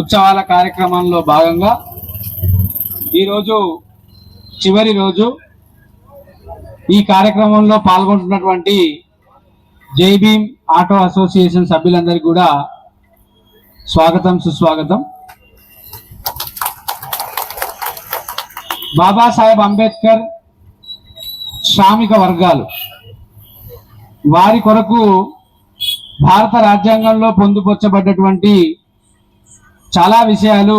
ఉత్సవాల కార్యక్రమంలో భాగంగా ఈరోజు చివరి రోజు ఈ కార్యక్రమంలో పాల్గొంటున్నటువంటి జై భీమ్ ఆటో అసోసియేషన్ సభ్యులందరికీ కూడా స్వాగతం సుస్వాగతం. బాబాసాహెబ్ అంబేద్కర్ శ్రామిక వర్గాలు. వారి కొరకు భారత రాజ్యాంగంలో పొందుపరచబడ్డటువంటి చాలా విషయాలు.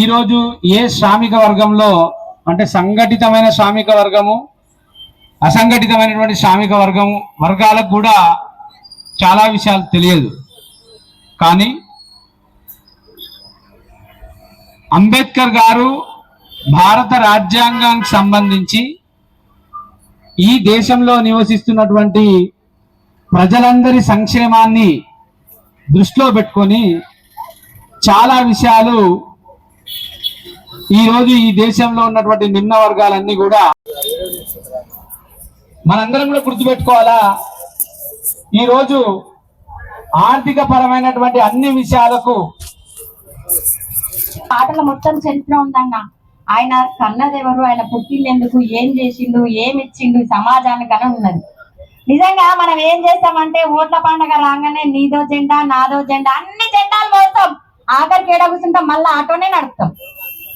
ఈరోజు ఏ శ్రామిక వర్గంలో అంటే సంఘటితమైన శ్రామిక వర్గము అసంఘటితమైనటువంటి శ్రామిక వర్గము వర్గాలకు కూడా చాలా విషయాలు తెలియదు. కానీ అంబేద్కర్ గారు భారత రాజ్యాంగానికి సంబంధించి ఈ దేశంలో నివసిస్తున్నటువంటి ప్రజలందరి సంక్షేమాన్ని దృష్టిలో పెట్టుకొని చాలా విషయాలు ఈరోజు ఈ దేశంలో ఉన్నటువంటి నిమ్న వర్గాలన్నీ కూడా మనందరం కూడా గుర్తుపెట్టుకోవాలా? ఈరోజు ఆర్థిక పరమైనటువంటి అన్ని విషయాలకు పాటల మొత్తం చరిత్ర ఉందన్న. ఆయన కన్నదెవరు ఆయన పుట్టిందెందుకు ఏం చేసిండు? ఏం ఇచ్చిండు? సమాజానికి అని ఉన్నది. నిజంగా మనం ఏం చేస్తామంటే ఓట్ల పండగ రాగానే నీదో జెండా నాదో జెండా అన్ని ఆఖరికి ఏడ కూర్చుంటాం మళ్ళీ ఆటోనే నడుపుతాం.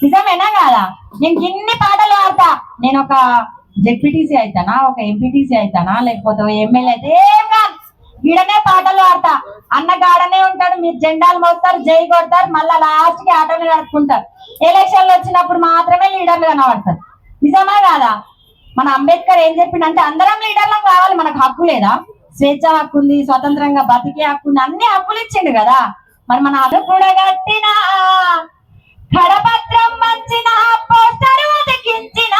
నిజమేనా కాదా? నేను ఇన్ని పాటలు ఆడతా. నేను ఒక జెడ్పీటీసీ అవుతానా ఒక ఎంపీటీసీ అవుతానా లేకపోతే ఎమ్మెల్యే అయితే ఏం కాదు. ఈడనే పాటలు ఆడతా. అన్న గాడనే ఉంటాడు మీరు జెండాలు మోస్తారు జై కొడతారు మళ్ళా లాస్ట్కి ఆటోలు నడుపుకుంటారు. ఎలక్షన్లు వచ్చినప్పుడు మాత్రమే లీడర్లు కనబడతారు. నిజమా కాదా? మన అంబేద్కర్ ఏం చెప్పిండంటే అందరం లీడర్లం కావాలి మనకు హక్కు లేదా? స్వేచ్ఛ హక్కు ఉంది స్వతంత్రంగా బతికే హక్కు ఉంది అన్ని హక్కులు ఇచ్చిండు కదా. మరి మన అది కూడా కట్టిన కడపత్రం మంచిన పోస్టరు ఉతికించిన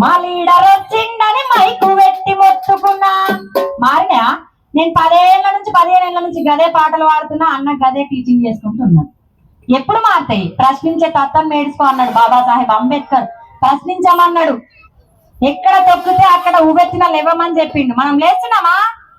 మా లీడర్ వచ్చిండని మైకు పెట్టి మొత్తుకున్నా. మారినా నేను పదేళ్ళ నుంచి పదిహేనేళ్ళ నుంచి గదే పాటలు పాడుతున్నా అన్న గదే టీచింగ్ చేసుకుంటున్నాను ఎప్పుడు మారుతాయి? ప్రశ్నించే తత్వం మేడుచుకో అన్నాడు బాబాసాహెబ్ అంబేద్కర్. ప్రశ్నించమన్నాడు. ఎక్కడ తొక్కితే అక్కడ ఊగెత్తిన లేవమని చెప్పిండు. మనం లేస్తున్నామా?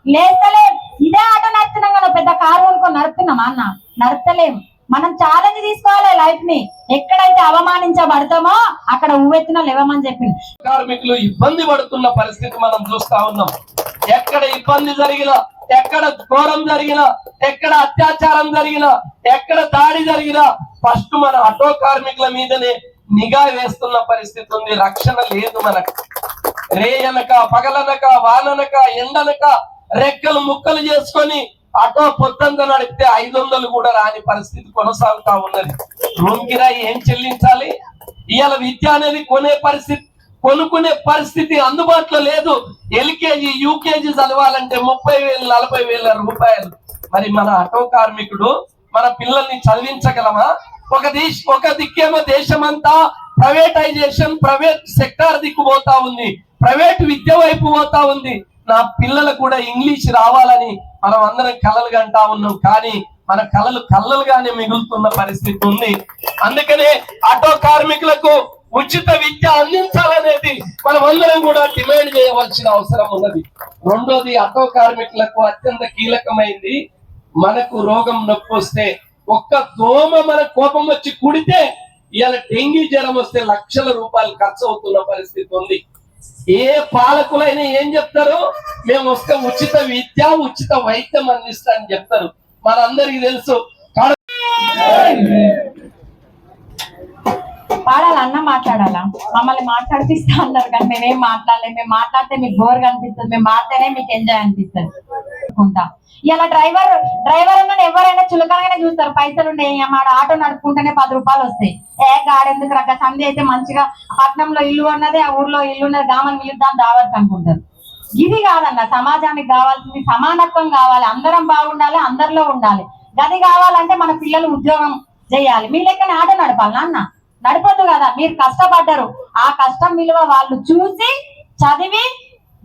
లేస్తలే. ఇదే ఆటో నడుపుతున్నాం కదా పెద్ద కారు కొనుక్కొని నడుపుతున్నామా అన్న. నడుపుతలేము మనం ఛాలెంజ్ తీసుకోవాలి లైఫ్ని. ఎక్కడైతే అవమానించబడతామో అక్కడ ఊవెత్తిన లేవమని చెప్పిండు. కార్మికులు ఇబ్బంది పడుతున్న పరిస్థితి మనం చూస్తా ఉన్నాం. ఎక్కడ ఇబ్బంది జరిగినా ఎక్కడ ఘోరం జరిగినా ఎక్కడ అత్యాచారం జరిగినా ఎక్కడ దాడి జరిగినా ఫస్ట్ మన ఆటో కార్మికుల మీదనే నిఘా వేస్తున్న పరిస్థితి ఉంది. రక్షణ లేదు మనకు. రేయనక పగలనక వాననక ఎండనక రెక్కలు ముక్కలు చేసుకొని ఆటో పొద్దంతా నడిపితే ఐదు వందలు కూడా రాని పరిస్థితి కొనసాగుతా ఉన్నది. రూమ్ కిరాయి ఏం చెల్లించాలి? ఇవాళ విద్య అనేది కొనే పరిస్థితి కొనుక్కునే పరిస్థితి అందుబాటులో లేదు. ఎల్కేజీ యూకేజీ చదవాలంటే ముప్పై వేలు నలభై వేల రూపాయలు. మరి మన ఆటో కార్మికుడు మన పిల్లల్ని చదివించగలమా? ఒక దేశ ఒక దిక్కేమో దేశమంతా ప్రైవేటైజేషన్ ప్రైవేట్ సెక్టార్ దిక్కు పోతా ఉంది. ప్రైవేట్ విద్య వైపు పోతా ఉంది. నా పిల్లలు కూడా ఇంగ్లీష్ రావాలని మనం అందరం కలలు అంటా ఉన్నాం. కానీ మన కళలు కళ్ళలుగానే మిగులుతున్న పరిస్థితి ఉంది. అందుకనే ఆటో కార్మికులకు ఉచిత విద్య అందించాలనేది మనం అందరం కూడా డిమాండ్ చేయవలసిన అవసరం ఉన్నది. రెండోది ఆటో కార్మికులకు అత్యంత కీలకమైంది. మనకు రోగం నొప్పి వస్తే ఒక్క దోమ మన కోపం వచ్చి కుడితే ఇవాళ డెంగీ జ్వరం వస్తే లక్షల రూపాయలు ఖర్చు అవుతున్న పరిస్థితి ఉంది. ఏ పాలకులైనా ఏం చెప్తారు? మేము వస్తే ఉచిత విద్య ఉచిత వైద్యం అందిస్తా అని చెప్తారు. మనందరికి తెలుసు. కాడ- అన్న మాట్లాడాలా? మమ్మల్ని మాట్లాడిపిస్తా అన్నారు కానీ మేమేం మాట్లాడలేము మేము మాట్లాడితే మీకు బోర్ కనిపిస్తుంది. మేము మాట్లాడితేనే మీకు ఎంజాయ్ అనిపిస్తుంది. పెట్టుకుంటా ఇలా డ్రైవర్ డ్రైవర్ ఉన్న ఎవరైనా చులకనగానే చూస్తారు. పైసలు ఉండే మాట ఆటో నడుపుకుంటేనే పది రూపాయలు వస్తాయి. ఏ గాడెందుకు రక సంధి అయితే మంచిగా పట్నంలో ఇల్లు ఉన్నది ఆ ఊర్లో ఇల్లు ఉన్నది గామని పిలుద్దాం దావత్ అనుకుంటారు. ఇది కాదన్న సమాజానికి కావాల్సింది సమానత్వం కావాలి. అందరం బాగుండాలి అందరిలో ఉండాలి. గది కావాలంటే మన పిల్లలు ఉద్యోగం చేయాలి. మీ లెక్కన ఆటో నడపాలి నాన్న. నడపద్దు కదా మీరు కష్టపడ్డారు. ఆ కష్టం విలువ వాళ్ళు చూసి చదివి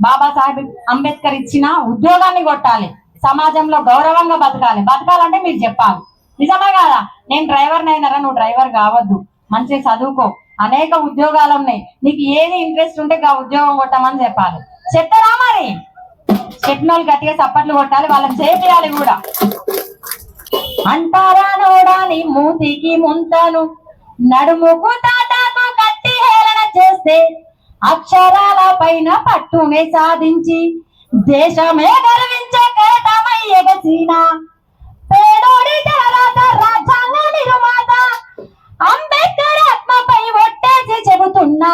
బాబాసాహెబ్ అంబేద్కర్ ఇచ్చిన ఉద్యోగాన్ని కొట్టాలి. సమాజంలో గౌరవంగా బతకాలి. బతకాలంటే మీరు చెప్పాలి. నిజమే కదా? నేను డ్రైవర్ అయినారా నువ్వు డ్రైవర్ కావద్దు. మంచిగా చదువుకో. అనేక ఉద్యోగాలు ఉన్నాయి. నీకు ఏది ఇంట్రెస్ట్ ఉంటే ఆ ఉద్యోగం కొట్టమని చెప్పాలి. చెప్తారా మరి? చెప్పిన గట్టిగా చప్పట్లు కొట్టాలి. వాళ్ళని చేపియాలి కూడా. అంటారా నోడాని మూతికి ముంతను. నడుముకు తాటాకు కట్టి హేళన చేస్తే అక్షరాల పైన పట్టునే సాధించి దేశమే గర్వించే కేటమై ఎగసిన పేదోడి తర్వాత రాజ్యాంగ నిర్మాత. అంబేద్కర్ ఆత్మపై ఒట్టేసి చెబుతున్నా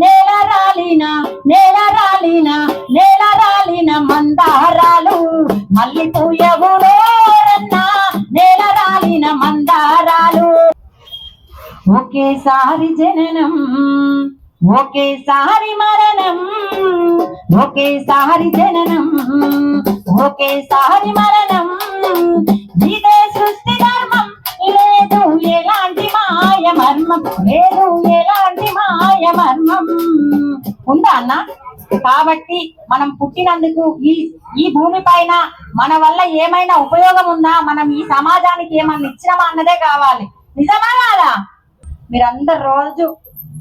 నేల రాలిన నేల రాలిన నేల రాలిన మందారాలు. మళ్ళీ పూయగులోరన్నా నేల రాలిన మందారాలు. ఒకేసారి జననం ఒకేసారి మరణం ఒకేసారి జననం ఒకేసారి మరణం. ఇదే సృష్టి ధర్మం లేదు ఎలాంటి మాయ మర్మం లేదు ఎలాంటి మాయ మర్మం. ఉందా అన్న? కాబట్టి మనం పుట్టినందుకు ఈ ఈ భూమి పైన మన వల్ల ఏమైనా ఉపయోగం ఉందా? మనం ఈ సమాజానికి ఏమన్నా ఇచ్చినామా అన్నదే కావాలి. నిజమా కాదా మీరందరు రోజు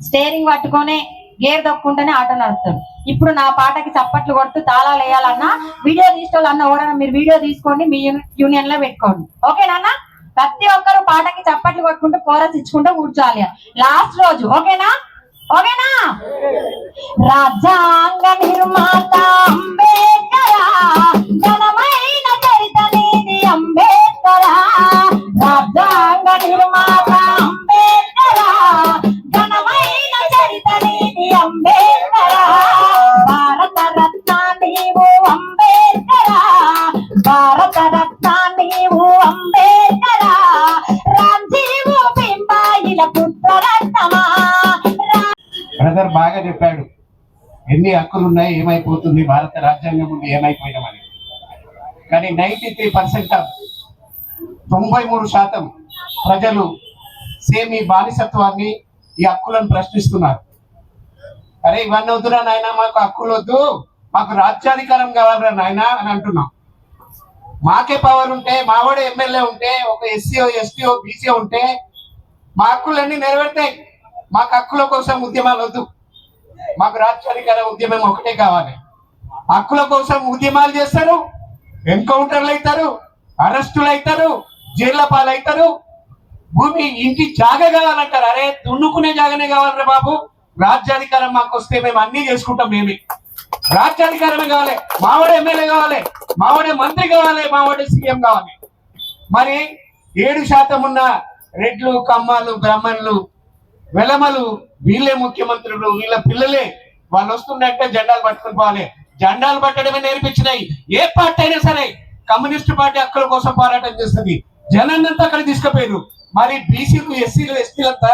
స్టేరింగ్ పట్టుకొని గేర్ దొక్కుంటేనే ఆటో నడుపుతాడు ఇప్పుడు నా పాటకి చప్పట్లు కొడుతూ తాళాలు వేయాలన్నా వీడియో తీసుకోవాలన్నా ఎవరైనా మీరు వీడియో తీసుకోండి మీ యూనియన్లో పెట్టుకోండి. ఓకేనా ప్రతి ఒక్కరు పాటకి చప్పట్లు కొట్టుకుంటూ కోరస్ ఇచ్చుకుంటూ కూర్చోాలి లాస్ట్ రోజు ఓకేనా? ఓకేనా? రాజ్యాంగ నిర్మాత అంబేద్కర్ భారత రత్న అంబేద్కరా. రాంజీవు బింబాయిల పుత్రరత్నమా. బ్రదర్ బాగా చెప్పాడు. ఎన్ని హక్కులు ఉన్నాయి ఏమైపోతుంది భారత రాజ్యాంగం ముందు ఏమైపోయినామని. కానీ నైన్టీ త్రీ పర్సెంట్ తొంభై మూడు శాతం ప్రజలు సేమ్ ఈ బానిసత్వాన్ని ఈ హక్కులను ప్రశ్నిస్తున్నారు. అరే ఇవన్నీ వద్దురా నాయన మాకు హక్కులు వద్దు. మాకు రాజ్యాధికారం కావాలరా నాయన అని అంటున్నాం. మాకే పవర్ ఉంటే మావాడే ఎమ్మెల్యే ఉంటే ఒక ఎస్సీఓ ఎస్టీఓ బీసీ ఉంటే మా హక్కులన్నీ నెరవేరుతాయి మాకు హక్కుల కోసం ఉద్యమాలు వద్దు. మాకు రాజ్యాధికార ఉద్యమం ఒకటే కావాలి. హక్కుల కోసం ఉద్యమాలు చేస్తారు ఎన్కౌంటర్లు అవుతారు అరెస్టులు అవుతారు జీర్లపాలు పాలవుతారు భూమి ఇంటి జాగ కావాలంటారు. అరే దున్నుకునే జాగనే కావాలరా బాబు. రాజ్యాధికారం మాకు వస్తే మేము అన్నీ చేసుకుంటాం మేమే. రాజ్యాధికారమే కావాలి. మావాడే ఎమ్మెల్యే కావాలి. మావాడే మంత్రి కావాలి. మావాడే సీఎం కావాలి. మరి ఏడు శాతం ఉన్న రెడ్లు కమ్మాలు బ్రాహ్మణులు వెలమలు వీళ్ళే ముఖ్యమంత్రులు వీళ్ళ పిల్లలే. వాళ్ళు వస్తున్నట్టే జెండాలు పట్టుకుని పోవాలి. జెండాలు పట్టడమే నేర్పించినాయి. ఏ పార్టీ అయినా సరే కమ్యూనిస్ట్ పార్టీ అక్కడ కోసం పోరాటం చేస్తుంది. జనాన్నంతా అక్కడ తీసుకుపోయారు మరి బీసీలు ఎస్సీలు ఎస్టీలంతా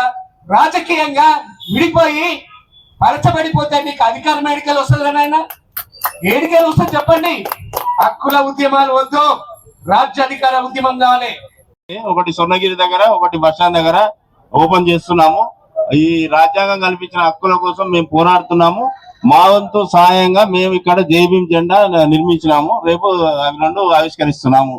రాజకీయంగా విడిపోయి పరచబడిపోతే నీకు అధికారం ఎడికలు వస్తుంది నాయన? ఏడికలు వస్తుంది చెప్పండి. హక్కుల ఉద్యమాలు వద్దు. రాజ్యాధికార ఉద్యమం కావాలి. ఒకటి స్వర్ణగిరి దగ్గర ఒకటి బస్ స్టాండ్ దగ్గర ఓపెన్ చేస్తున్నాము. ఈ రాజ్యాంగం కల్పించిన హక్కుల కోసం మేము పోరాడుతున్నాము. మా వంతు సహాయంగా మేము ఇక్కడ జేబీఎం జెండా నిర్మించినాము. రేపు అవి రెండు ఆవిష్కరిస్తున్నాము.